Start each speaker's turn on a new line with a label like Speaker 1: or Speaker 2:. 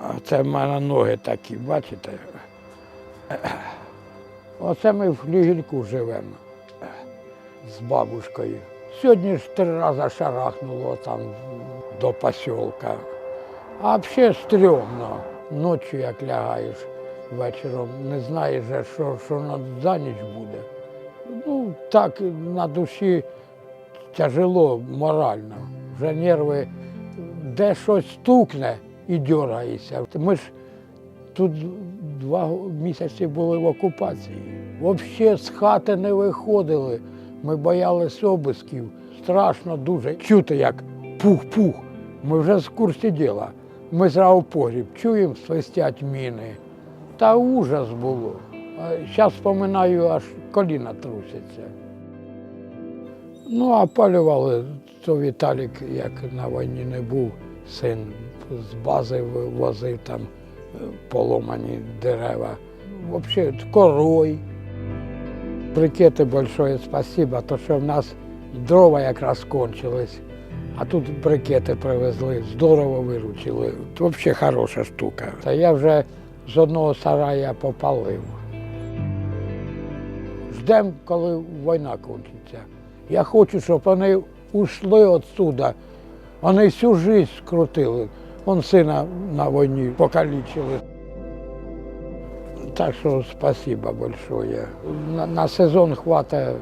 Speaker 1: А це в мене ноги такі, бачите? Оце ми в флігельку живемо з бабушкою. Сьогодні ж три рази шарахнуло там до посілка. А взагалі стрьомно. Ночі як лягаєш вечором, не знаєш, що, що за ніч буде. Ну, так на душі тяжело морально. Вже нерви, де щось стукне і дергаєшся. Ми ж тут два місяці були в окупації. Взагалі з хати не виходили. Ми боялись обисків. Страшно дуже. Чути, як пух-пух. Ми вже з курсі діла. Ми зразу погріб чуємо, свистять міни. Та ужас було. Зараз споминаю, аж коліна трусяться. Ну, а палювали, то Віталік, як на війні не був, син з бази возив там поломані дерева. Взагалі, корой. Брикети большое спасибо, то що в нас дрова якраз кончились, а тут брикети привезли, здорово виручили. Взагалі хороша штука. Та я вже з одного сарая попалив. Ждемо, коли війна кончиться. Я хочу, щоб вони ушли отсюда. Вони всю життя скрутили. Он сина на війні покалічили. Так що спасибо большое. На, на сезон хватає